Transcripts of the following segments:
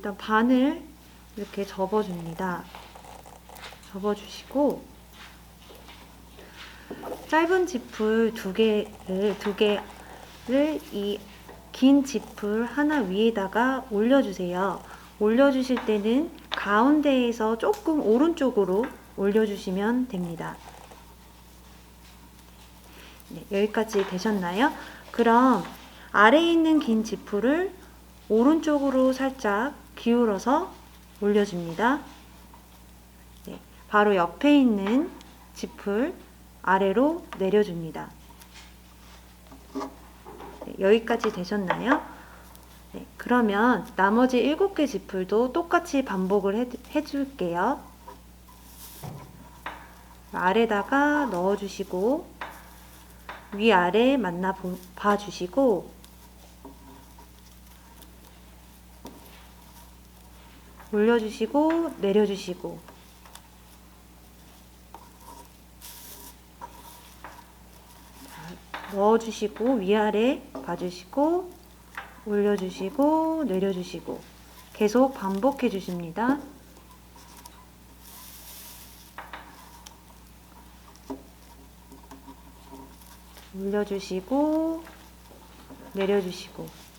일단 반을 이렇게 접어줍니다. 접어주시고 짧은 지풀 두 개를 두 개를 이 긴 지풀 하나 위에다가 올려주세요. 올려주실 때는 가운데에서 조금 오른쪽으로 올려주시면 됩니다. 네, 여기까지 되셨나요? 그럼 아래에 있는 긴 지풀을 오른쪽으로 살짝 기울어서 올려줍니다. 네, 바로 옆에 있는 지풀 아래로 내려줍니다. 네, 여기까지 되셨나요? 네, 그러면 나머지 7개 지풀도 똑같이 반복을 해, 해줄게요. 아래다가 넣어주시고 위아래 만나 보- 봐주시고 올려주시고 내려주시고 자, 넣어주시고 위아래 봐주시고 올려주시고 내려주시고 계속 반복해 주십니다. 올려주시고 내려주시고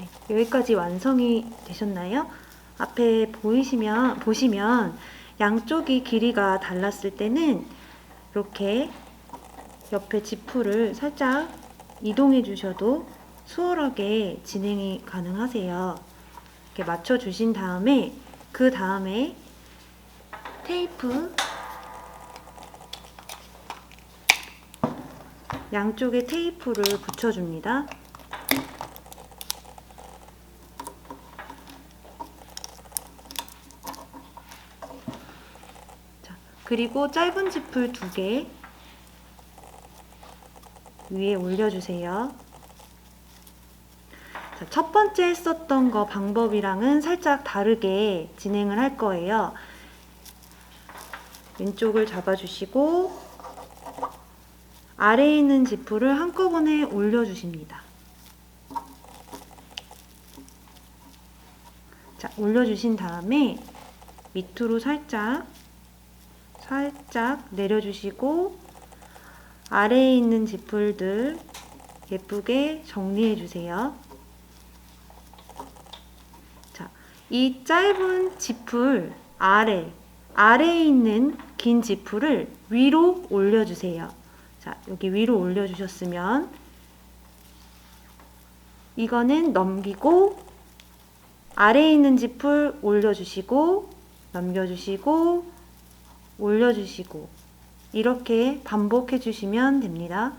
네, 여기까지 완성이 되셨나요? 앞에 보이시면 보시면 양쪽이 길이가 달랐을 때는 이렇게 옆에 지풀을 살짝 이동해 주셔도 수월하게 진행이 가능하세요. 이렇게 맞춰 주신 다음에 그 다음에 테이프 양쪽에 테이프를 붙여줍니다. 그리고 짧은 지풀 두 개 위에 올려주세요. 자, 첫 번째 했었던 거 방법이랑은 살짝 다르게 진행을 할 거예요. 왼쪽을 잡아주시고 아래에 있는 지풀을 한꺼번에 올려주십니다. 자, 올려주신 다음에 밑으로 살짝 살짝 내려주시고 아래에 있는 지풀들 예쁘게 정리해 주세요. 자, 이 짧은 지풀 아래 아래에 있는 긴 지풀을 위로 올려주세요. 자, 여기 위로 올려주셨으면 이거는 넘기고 아래에 있는 지풀 올려주시고 넘겨주시고 올려주시고 이렇게 반복해 주시면 됩니다.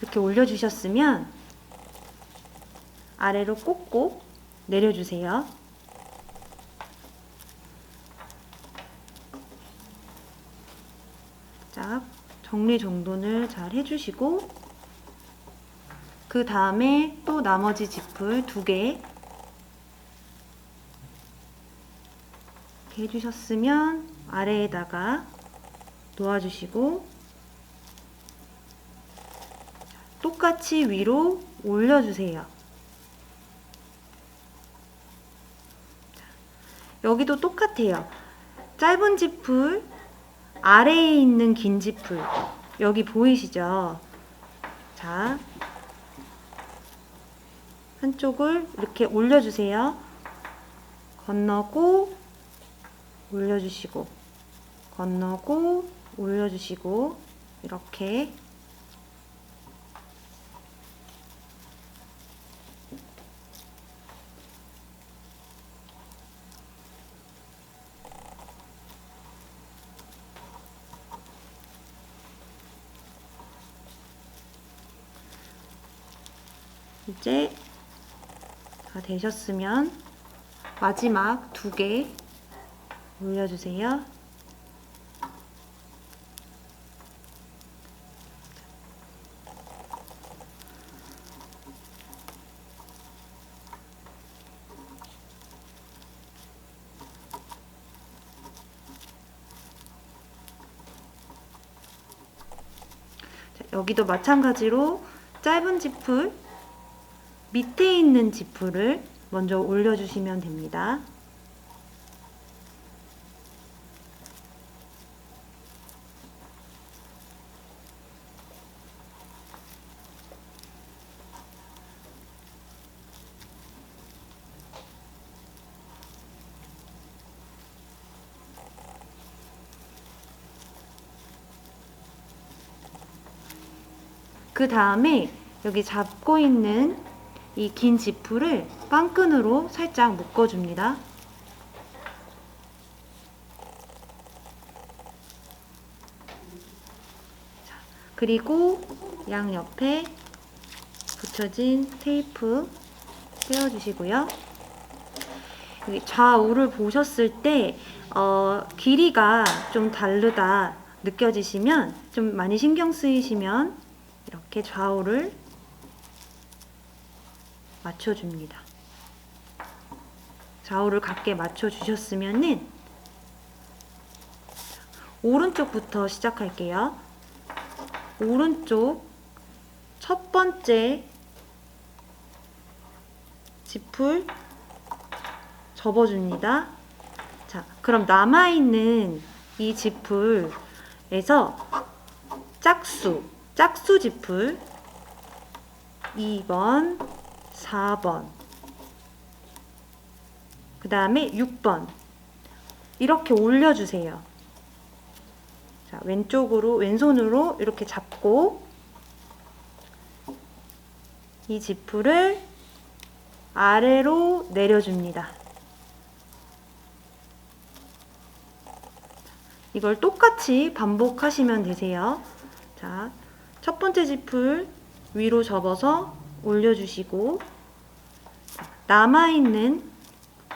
이렇게 올려주셨으면 아래로 꼭꼭 내려주세요. 자, 정리 정돈을 잘 해주시고 그 다음에 또 나머지 지풀 두 개 해주셨으면 아래에다가 놓아주시고 똑같이 위로 올려주세요. 자, 여기도 똑같아요. 짧은 지풀 아래에 있는 긴 지풀 여기 보이시죠? 자, 한쪽을 이렇게 올려주세요. 건너고 올려주시고 건너고 올려주시고 이렇게 이제 다 되셨으면 마지막 두 개 올려주세요. 자, 여기도 마찬가지로 짧은 지풀 밑에 있는 지풀을 먼저 올려주시면 됩니다. 그 다음에 여기 잡고 있는 이 긴 지풀을 빵끈으로 살짝 묶어줍니다. 자, 그리고 양 옆에 붙여진 테이프 떼어주시고요. 좌우를 보셨을 때 어, 길이가 좀 다르다 느껴지시면 좀 많이 신경 쓰이시면 이렇게 좌우를 맞춰줍니다. 좌우를 같게 맞춰주셨으면은 오른쪽부터 시작할게요. 오른쪽 첫 번째 지풀 접어줍니다. 자, 그럼 남아있는 이 지풀에서 짝수, 짝수 지풀 2번, 4번, 그 다음에 6번 이렇게 올려주세요. 자, 왼쪽으로, 왼손으로 이렇게 잡고 이 지풀을 아래로 내려줍니다. 이걸 똑같이 반복하시면 되세요. 자, 첫 번째 지풀 위로 접어서 올려주시고 남아있는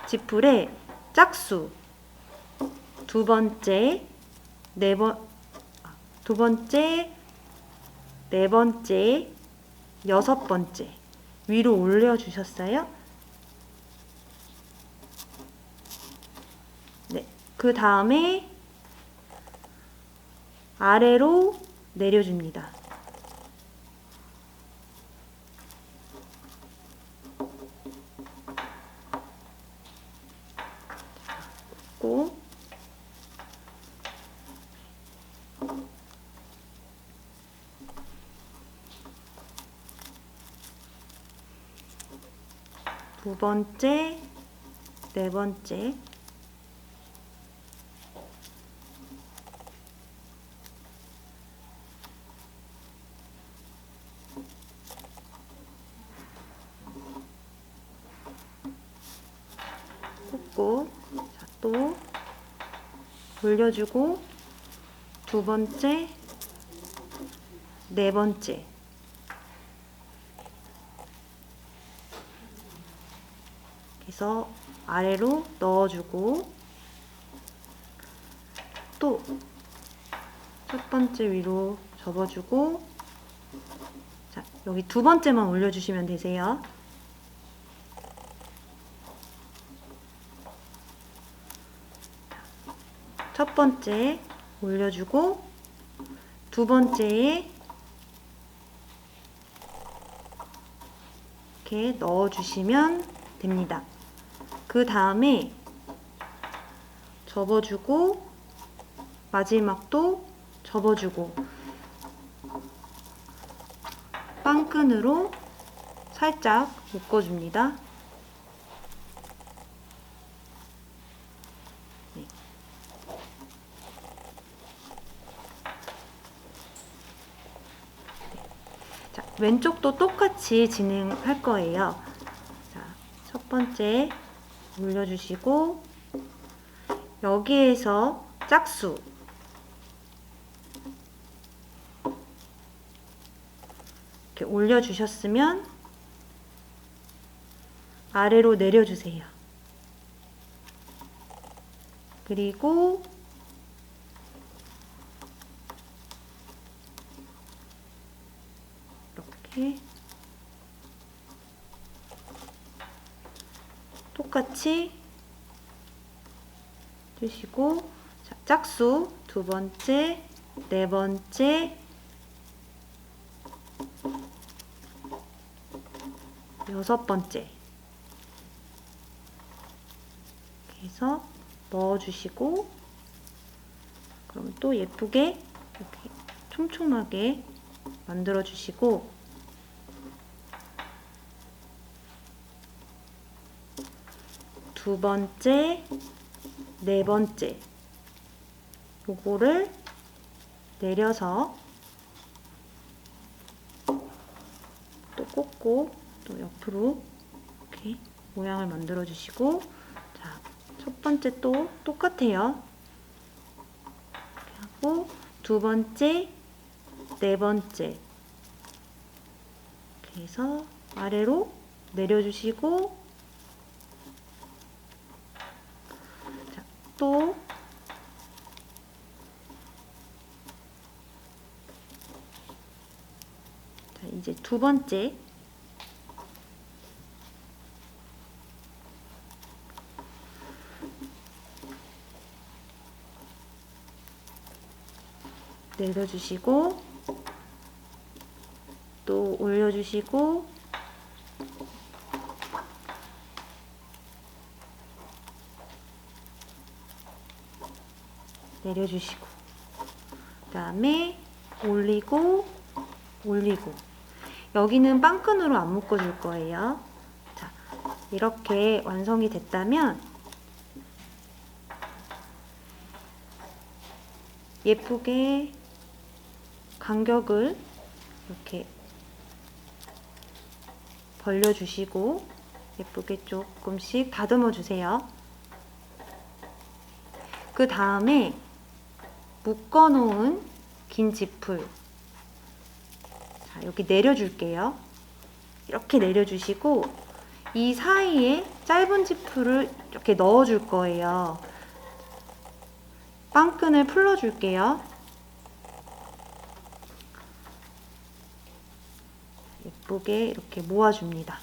지풀의 짝수 두 번째 네 번, 두 번째 네 번째 여섯 번째 위로 올려주셨어요? 네, 그 다음에 아래로 내려줍니다. 고 두 번째, 네 번째, 꽂고, 자, 또 올려주고, 두 번째, 네 번째, 그래서 아래로 넣어주고, 또 첫 번째 위로 접어주고, 자, 여기 두 번째만 올려주시면 되세요. 첫 번째 올려주고 두 번째에 이렇게 넣어주시면 됩니다. 그 다음에 접어주고 마지막도 접어주고 빵끈으로 살짝 묶어줍니다. 네. 자, 왼쪽도 똑같이 진행할 거예요. 자, 첫 번째 올려주시고 여기에서 짝수 이렇게 올려주셨으면 아래로 내려주세요. 그리고 이렇게 똑 같이 주시고 자, 짝수 두 번째, 네 번째, 여섯 번째. 이렇게 해서 넣어주시고 그럼 또 예쁘게 이렇게 촘촘하게 만들어 주시고 두 번째, 네 번째 요거를 내려서 또 꽂고 또 옆으로 이렇게 모양을 만들어 주시고 자, 첫 번째 또 똑같아요. 이렇게 하고 두 번째, 네 번째 이렇게 해서 아래로 내려주시고 자, 또. 자, 이제 두 번째. 내려주시고 또 올려주시고 내려주시고 그 다음에 올리고 올리고 여기는 빵끈으로 안 묶어줄 거예요 자 이렇게 완성이 됐다면 예쁘게 간격을 이렇게 벌려주시고 예쁘게 조금씩 다듬어 주세요. 그 다음에 묶어 놓은 긴 지풀 자, 여기 내려줄게요. 이렇게 내려주시고 이 사이에 짧은 지풀을 이렇게 넣어줄 거예요. 빵끈을 풀어줄게요. 예쁘게 이렇게 모아줍니다.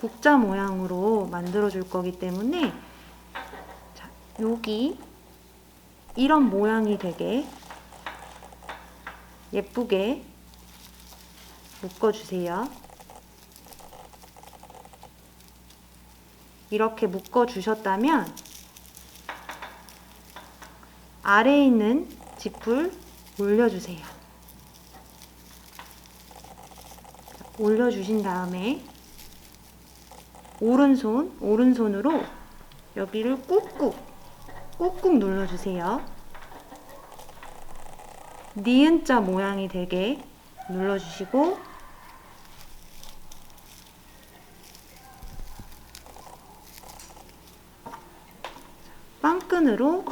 국자 모양으로 만들어줄 거기 때문에 자, 여기 이런 모양이 되게 예쁘게 묶어주세요. 이렇게 묶어주셨다면 아래에 있는 지풀 올려주세요. 올려주신 다음에 오른손, 오른손으로 여기를 꾹꾹, 꾹꾹 눌러주세요. 니은자 모양이 되게 눌러주시고 빵끈으로?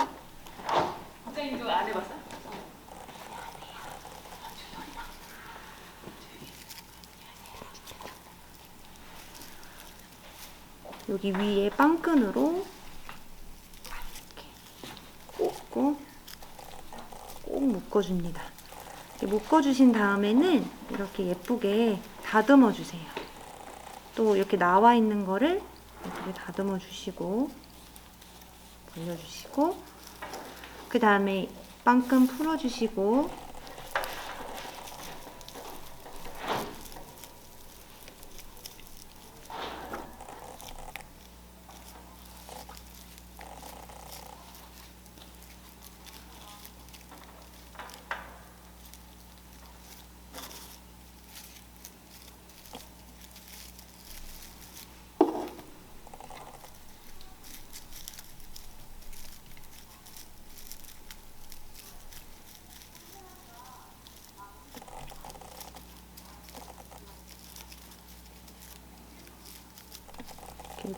여기 위에 빵끈으로 이렇게 꽂고 꼭 묶어줍니다. 묶어주신 다음에는 이렇게 예쁘게 다듬어 주세요. 또 이렇게 나와 있는 거를 예쁘게 다듬어 주시고 벌려주시고 그 다음에 빵끈 풀어주시고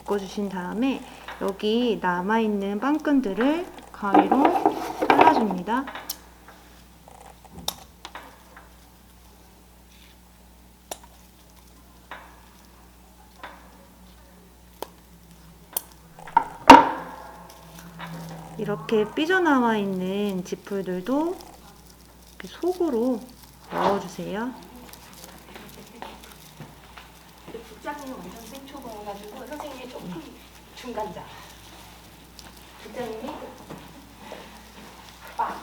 묶어주신 다음에 여기 남아있는 빵끈들을 가위로 잘라줍니다. 이렇게 삐져나와 있는 지풀들도 속으로 넣어주세요. 국장님 완전 생초보여가지고 선생님이 조금 중간자. 국장님이 빡.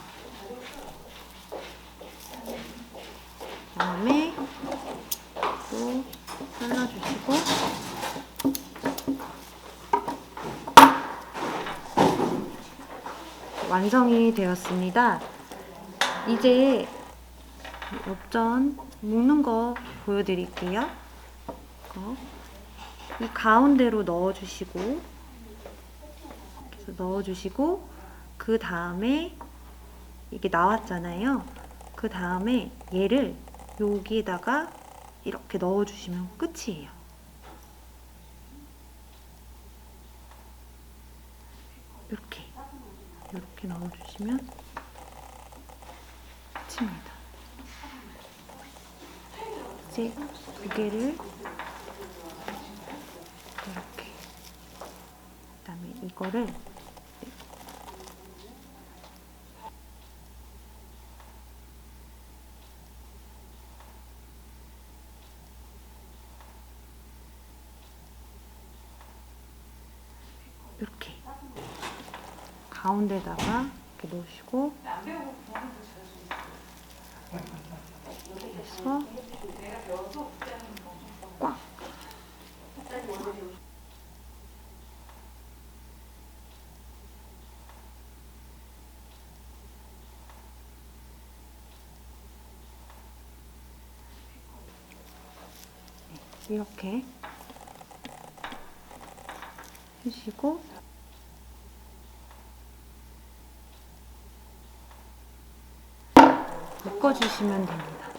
그다음에 또 잘라주시고 완성이 되었습니다. 이제 엽전 묶는 거 보여드릴게요. 이 가운데로 넣어주시고 넣어주시고 그 다음에 이게 나왔잖아요. 그 다음에 얘를 여기에다가 이렇게 넣어주시면 끝이에요. 이렇게 이렇게 넣어주시면 끝입니다. 이제 두 개를 이렇게 그다음에 이거를 가운데다가 이렇게 놓으시고 그래서 꽉. 네, 이렇게 해주시고 묶어주시면 됩니다.